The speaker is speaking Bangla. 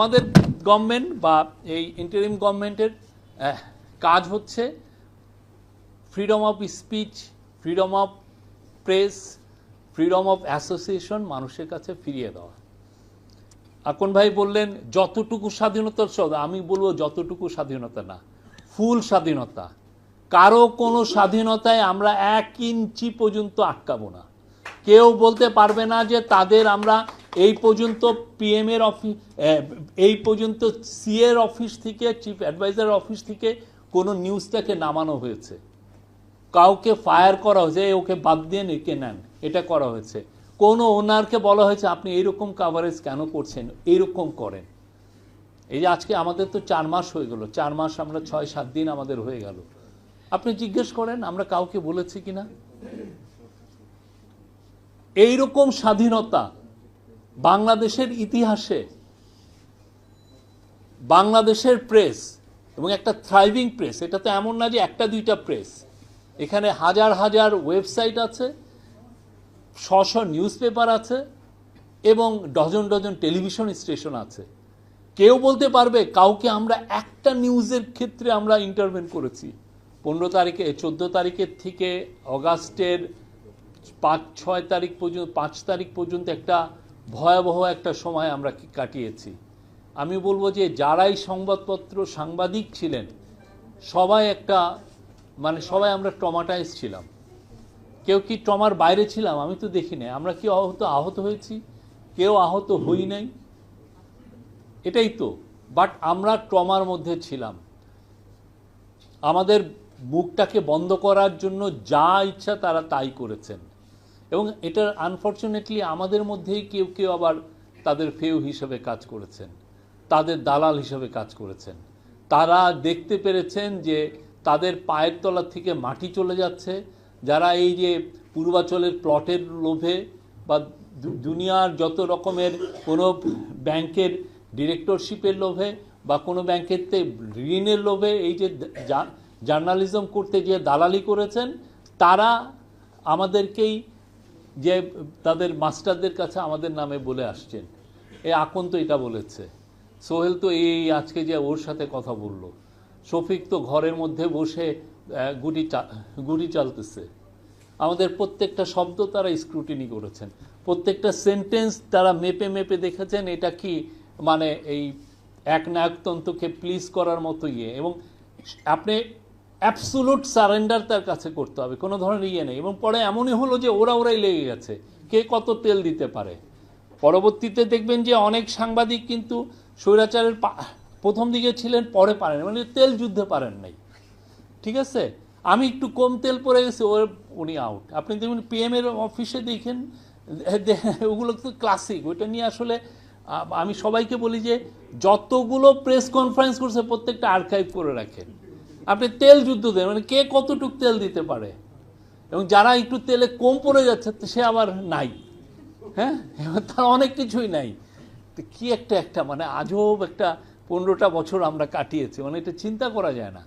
আমাদের গভর্নমেন্ট বা এই ইন্টারিম গভর্নমেন্টের কাজ হচ্ছে freedom of speech freedom of press freedom of association মানুষের কাছে ফিরিয়ে দেওয়া। আকন ভাই বললেন, যতটুকু স্বাধীনতার সব আমি বলব, যতটুকু স্বাধীনতা না, ফুল স্বাধীনতা। কারও কোনো স্বাধীনতায় আমরা এক ইঞ্চি পর্যন্ত আটকাবো না। কেউ বলতে পারবে না যে তাদের আমরা এই পর্যন্ত পিএম এর অফিস এই পর্যন্ত সিএর অফিস থেকে চিফ অ্যাডভাইজার অফিস থেকে কোনো নিউজটাকে নামানো হয়েছে। কাউকে ফায়ার করা হয়েছে ওকে বাদ দিয়ে একে নেন? এটা করা হয়েছে। কোনো ওনারকে বলা হয়েছে, আপনি এইরকম কাভারেজ কেন করছেন? এইরকম করেন। এই যে আজকে আমাদের তো চার মাস হয়ে গেল, চার মাস আমরা ছয়, সাত দিন আমাদের হয়ে গেল। আপনি জিজ্ঞেস করেন, আমরা কাউকে বলেছি কিনা? এইরকম স্বাধীনতা বাংলাদেশের ইতিহাসে, বাংলাদেশের প্রেস এবং একটা থ্রাইভিং প্রেস এটা তো এমন না যে একটা দুইটা প্রেস এখানে হাজার হাজার ওয়েবসাইট আছে শ শ নিউজ পেপার আছে এবং ডজন ডজন টেলিভিশন স্টেশন আছে। কেউ বলতে পারবে কাউকে আমরা একটা নিউজের ক্ষেত্রে আমরা ইন্টারভেন করেছি। পনেরো তারিখে, চোদ্দ তারিখের থেকে অগাস্টের পাঁচ, ছয় তারিখ পর্যন্ত, পাঁচ তারিখ পর্যন্ত একটা ভয়াবহ একটা সময় আমরা কাটিয়েছি। আমি বলব যে যারাই সংবাদপত্র সাংবাদিক ছিলেন, সবাই একটা মানে সবাই আমরা ট্রমাটাইজ ছিলাম। কেউ কি ট্রমার বাইরে ছিলাম? আমি তো দেখি নাই আমরা কি আহত আহত হয়েছি? কেউ আহত হই নাই? এটাই তো। বাট আমরা ট্রমার মধ্যে ছিলাম। আমাদের মুখটাকে বন্ধ করার জন্য যা ইচ্ছা তারা তাই করেছেন। এবং এটা আনফর্চুনেটলি আমাদের মধ্যেই কেউ কেউ আবার তাদের ফেউ হিসেবে কাজ করেছেন, তাদের দালাল হিসেবে কাজ করেছেন। তারা দেখতে পেরেছেন যে তাদের পায়ের তলা থেকে মাটি চলে যাচ্ছে, যারা এই যে পূর্বাচলের প্লটের লোভে বা দুনিয়ার যত রকমের কোনো ব্যাংকের ডিরেক্টরশিপের লোভে বা কোনো ব্যাংকের ঋণের লোভে এই যে জার্নালিজম করতে যে দালালি করেছেন, তারা আমাদেরকেই যে তাদের মাস্টারদের কাছে আমাদের নামে বলে আসছেন এই আকন তো এটা বলেছে, সোহেল তো এই আজকে যে ওর সাথে কথা বলল, শফিক তো ঘরের মধ্যে বসে গুটি গুটি চালতেছে। আমাদের প্রত্যেকটা শব্দ তারা স্ক্রুটিনি করেছেন, প্রত্যেকটা সেন্টেন্স তারা মেপে মেপে দেখেছেন এটা কি মানে এই এক নায়কতন্ত্রকে প্লিজ করার মতো ইয়ে। এবং আপনি অ্যাবসুলুট সারেন্ডার তার কাছে করতে হবে, কোনো ধরনের ইয়ে নেই। এবং পরে এমনই হলো যে ওরা ওরাই লেগে গেছে, কে কত তেল দিতে পারে। পরবর্তীতে দেখবেন যে অনেক সাংবাদিক কিন্তু স্বৈরাচারের প্রথম দিকে ছিলেন, পরে পারেন মানে তেল যুদ্ধে পারেন নাই। ঠিক আছে? আমি একটু কম তেল পড়ে গেছি, ওর, উনি আউট আপনি দেখবেন পিএম এর অফিসে দেখেন ওগুলো তো ক্লাসিক ওইটা নিয়ে আসলে আমি সবাইকে বলি যে যতগুলো প্রেস কনফারেন্স করছে, প্রত্যেকটা আর্কাইভ করে রাখেন। আপনি তেল যুদ্ধ দেন মানে কে কতটুক তেল দিতে পারে? এবং যারা একটু তেলে কম পড়ে যাচ্ছে সে আবার নাই। হ্যাঁ? তার অনেক কিছুই নাই। তো কি একটা একটা মানে আজব একটা পনেরোটা বছর আমরা কাটিয়েছি মানে এটা চিন্তা করা যায় না।